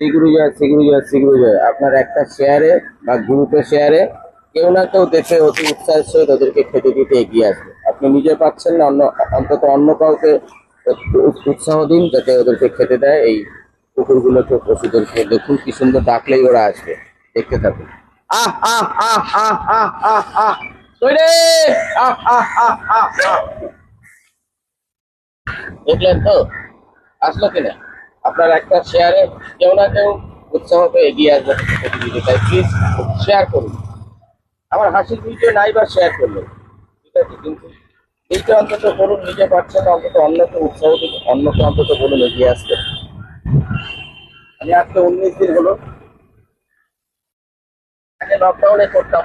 সিগুরু জয় সিগুরু জয় সিগুরু জয়। আপনার একটা শেয়ারে বা গ্রুপে শেয়ারে কেউ না কেউ দেখে অতি উৎসাহের সহিত ওদেরকে খেতে দিতে এগিয়ে আসবে। আপনি নিজে পাচ্ছেন না, অন্য, অন্তত অন্য কাউকে উৎসাহ দিন যাতে ওদেরকে খেতে দেয়। এই কুকুরগুলোকে পশুদেরকে দেখুন, কি সুন্দর ডাকলেই ওরা আসবে। দেখতে থাকুন। আহ আহ আহ আহ আহ আহ আহ আহ আহ আহ আহ। দেখলেন তো? আসলো কিনা? আপনার একটা শেয়ারে কেউ না কেউ উৎসাহ পেয়ে এগিয়ে আসবে প্রতিযোগিতায়। প্লিজ শেয়ার করুন। আমার হাসির ভিডিও নাই বা শেয়ার করলেন ঠিক আছে, কিন্তু এইটা অন্তত করুন নিজে পারছেন অন্তত অন্যকে উৎসাহ দিন, অন্যকে অন্তত বলুন এগিয়ে আসতে। আমি আজকে উনিশ দিন হলো। আগে লকডাউনে করতাম।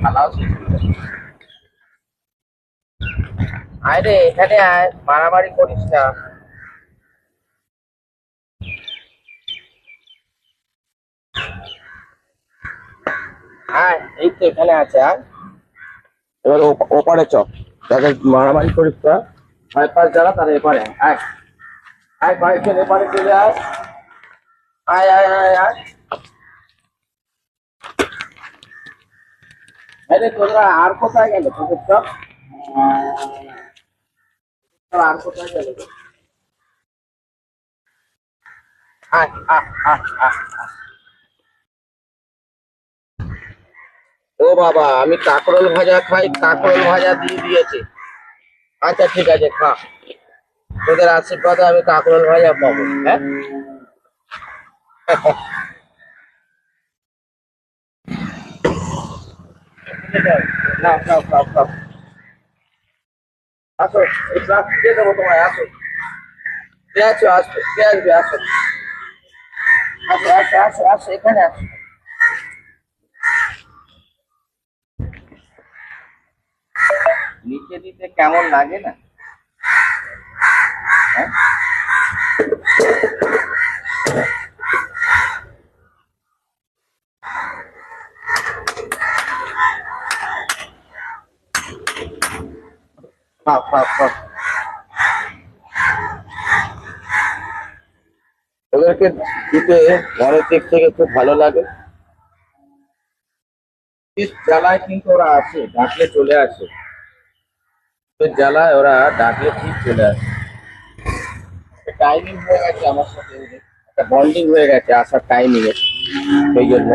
খালাও এখানে আয় মারামারি করিস না আয় এই তো এখানে আছে আয় এবার ওপারে চ। যাদের মারামারি করিস না। বাইপাস যারা, তারা এপারে আয়। আয় এপারে চলে আয়। আয় আয় আয় আয়। আরে আর কোথায় গেল আর কোথায় আয়। ও বাবা, আমি কাকরোল ভাজা খাই, কাকরোল ভাজা দিয়ে দিয়েছে। আচ্ছা ঠিক আছে, খা। তোদের আশীর্বাদে আমি কাকরোল ভাজা পাবো হ্যাঁ? নাও নাও নাও নাও। আসো, এই ক্লাস দিয়ে দেবো তোমায়, আসো। কে আছো আসো কে আসবে আসো আসো। আসো আসো আসো, এখানে আসো। নিচে দিতে কেমন লাগে না? হ্যাঁ? খাও খাও ওদেরকে দিতে দিক থেকে খুব ভালো লাগে। জ্বালায় কিন্তু ওরা আসে, ডাকলে চলে আসে। জ্বালায় ওরা ডাকলে ঠিক চলে আসে। টাইমিং হয়ে গেছে আমার সাথে। একটা বন্ডিং হয়ে গেছে আসার টাইমিং এ। সেই জন্য।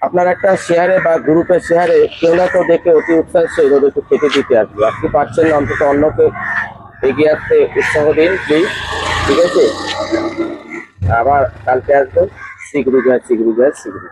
আপনার একটা শেয়ারে বা গ্রুপে শেয়ারে কেউ না কেউ দেখে অতি উৎসাহের সহিত একটু খেতে দিতে আসবে। আপনি পাচ্ছেন না অন্তত অন্যকে এগিয়ে আসতে উৎসাহ দিন প্লিজ ঠিক আছে? আবার কালকে আসবেন। শিগগিরি যায় শিগগিরি যায় শিগগিরি